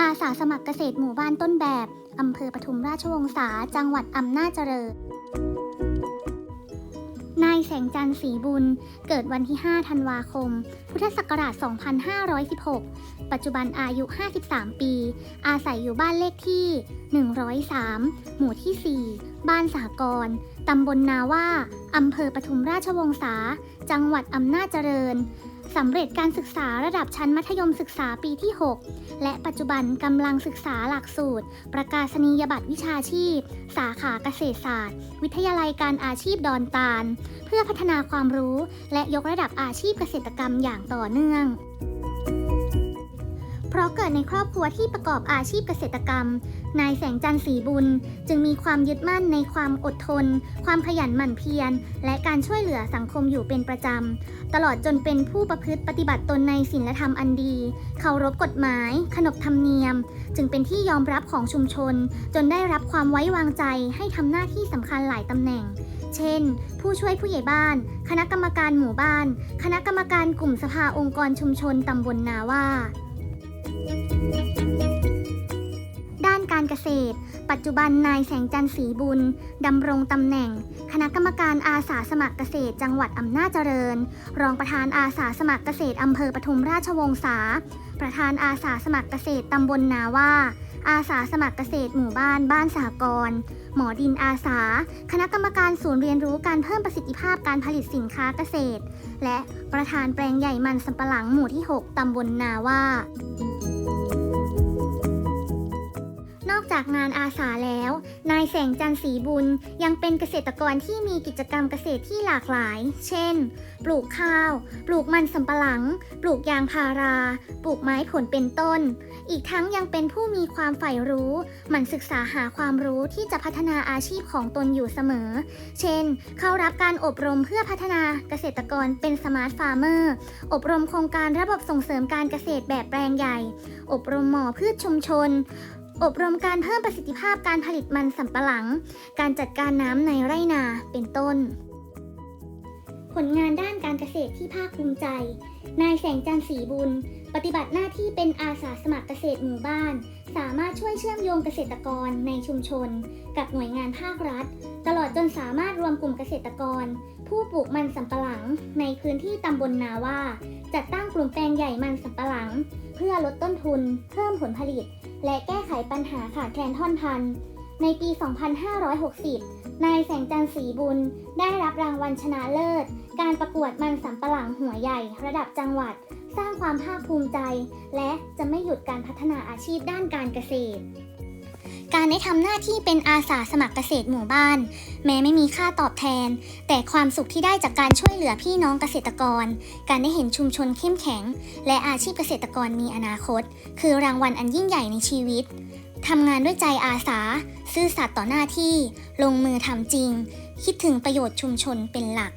อาสาสมัครเกษตรหมู่บ้านต้นแบบ อำเภอปทุมราชวงศา จังหวัดอำนาจเจริญ นายแสงจันทร์ศรีบุญ เกิดวันที่ 5 ธันวาคม พุทธศักราช 2516 ปัจจุบันอายุ 53 ปี อาศัยอยู่บ้านเลขที่ 103 หมู่ที่ 4 บ้านสากรตำบลนาว่า อำเภอปทุมราชวงศา จังหวัดอำนาจเจริญ สำเร็จการศึกษาระดับชั้นมัธยมศึกษาปีที่ 6 และปัจจุบันกำลังศึกษาหลักสูตร ประกาศนียบัตรวิชาชีพ สาขาเกษตรศาสตร์ วิทยาลัยการอาชีพดอนตาล เพื่อพัฒนาความรู้ และยกระดับอาชีพเกษตรกรรมอย่างต่อเนื่องะเกิดในครอบครัวที่ประกอบอาชีพเกษตรกรรม นายแสงจันทร์ศรีบุญ จึงมีความยึดมั่นในความอดทน ความขยันหมั่นเพียร และการช่วยเหลือสังคมอยู่เป็นประจำ ตลอดจนเป็นผู้ประพฤติปฏิบัติตนในศีลธรรมอันดี เคารพกฎหมาย ขนบธรรมเนียม จึงเป็นที่ยอมรับของชุมชน จนได้รับความไว้วางใจให้ทำหน้าที่สำคัญหลายตำแหน่งเช่น ผู้ช่วยผู้ใหญ่บ้าน คณะกรรมการหมู่บ้าน คณะกรรมการกลุ่มสภาองค์กรชุมชนตำบลนาว่า ด้านการเกษตร ปัจจุบันนายแสงจันทร์ศรีบุญ ดำรงตำแหน่ง คณะกรรมการอาสาสมัครเกษตรจังหวัดอำนาจเจริญ รองประธานอาสาสมัครเกษตรอำเภอปทุมราชวงศา ประธานอาสาสมัครเกษตรตำบลนาว่า อาสาสมัครเกษตรหมู่บ้านบ้านสหกรณ์หมอดินอาสา คณะกรรมการศูนย์เรียนรู้การเพิ่มประสิทธิภาพการผลิตสินค้าเกษตร และประธานแปลงใหญ่มันสำปะหลังหมู่ที่ 6 ตำบลนาว่า น อกจากงานอาสาแล้ว นายแสงจันทร์ศรีบุญยังเป็นเกษตรกรที่มีกิจกรรมเกษตรที่หลากหลาย เช่น ปลูกข้าว ปลูกมันสำปะหลัง ปลูกยางพารา ปลูกไม้ผลเป็นต้น อีกทั้งยังเป็นผู้มีความใฝ่รู้หมั่นศึกษาหาความรู้ที่จะพัฒนาอาชีพของตนอยู่เสมอ เช่น เข้ารับการอบรมเพื่อพัฒนาเกษตรกรเป็นสมาร์ทฟาร์เมอร์ อบรมโครงการระบบส่งเสริมการเกษตรแบบแปลงใหญ่ อบรมหมอพืชชุมชน อบรมการเพิ่มประสิทธิภาพการผลิตมันสำปะหลัง การจัดการน้ำในไร่นาเป็นต้น ผลงานด้านการเกษตรที่ภาคภูมิใจ นายแสงจันทร์ศรีบุญ ปฏิบัติหน้าที่เป็นอาสาสมัครเกษตรหมู่บ้าน สามารถช่วยเชื่อมโยงเกษตรกรในชุมชน กับหน่วยงานภาครัฐ ตลอดจนสามารถรวมกลุ่มเกษตรกร ผู้ปลูกมันสำปะหลัง ในพื้นที่ตำบลนาว่า จัดตั้งกลุ่มแปลงใหญ่มันสำปะหลัง เพื่อลดต้นทุน เพิ่มผลผลิต และแก้ไขปัญหาขาดแคลนท่อนพันธุ์ในปี 2560 นายแสงจันทร์ศรีบุญ ได้รับรางวัลชนะเลิศ การประกวดมันสำปะหลังหัวใหญ่ ระดับจังหวัด สร้างความภาคภูมิใจ และจะไม่หยุดการพัฒนาอาชีพด้านการเกษตร การได้ทำหน้าที่เป็นอาสาสมัครเกษตรหมู่บ้าน แม้ไม่มีค่าตอบแทน แต่ความสุขที่ได้จากการช่วยเหลือพี่น้องเกษตรกร การได้เห็นชุมชนเข้มแข็ง และอาชีพเกษตรกรมีอนาคต คือรางวัลอันยิ่งใหญ่ในชีวิตทำงานด้วยใจอาสา ซื่อสัตย์ต่อหน้าที่ ลงมือทำจริง คิดถึงประโยชน์ชุมชนเป็นหลัก